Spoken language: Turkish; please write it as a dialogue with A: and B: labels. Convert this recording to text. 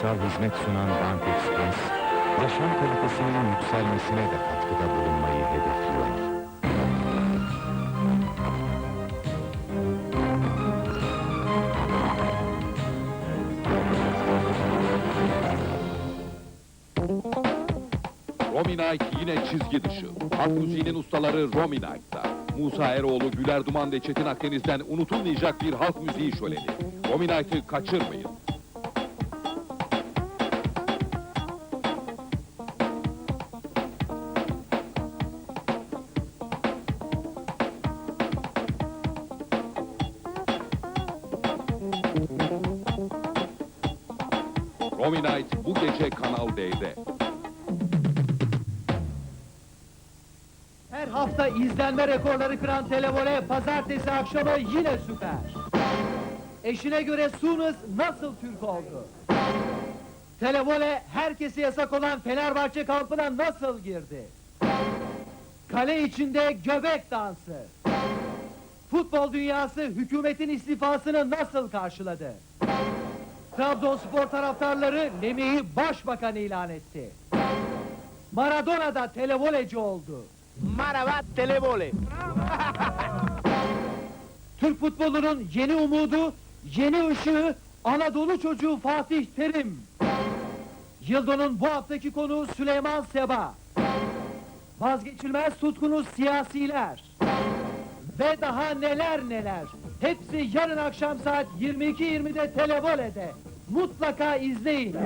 A: hizmet sunan Bant Express, yaşam kalitesinin yükselmesine de katkıda bulunmayı hedefliyor.
B: Romy Nike yine çizgi dışı. Halk müziğinin ustaları Romy Nike'da. Musa Eroğlu, Güler Duman ve Çetin Akdeniz'den unutulmayacak bir halk müziği şöleni. Romy Nike'ı kaçırmayın. Romy Night bu gece Kanal D'de.
C: Her hafta izlenme rekorları kıran televole pazartesi akşamı yine süper. Eşine göre Sunus nasıl Türk oldu? Televole herkese yasak olan Fenerbahçe kampına nasıl girdi? Kale içinde göbek dansı. Futbol dünyası hükümetin istifasını nasıl karşıladı? Trabzonspor taraftarları Lemi'yi başbakan ilan etti. Maradona da televoleci oldu.
D: Maravat Televole.
C: Türk futbolunun yeni umudu, yeni ışığı Anadolu çocuğu Fatih Terim. Yıldon'un bu haftaki konuğu Süleyman Seba. Vazgeçilmez tutkunuz siyasiler. Ve daha neler neler. Hepsi yarın akşam saat 22.20'de Televole'de. Mutlaka izleyin.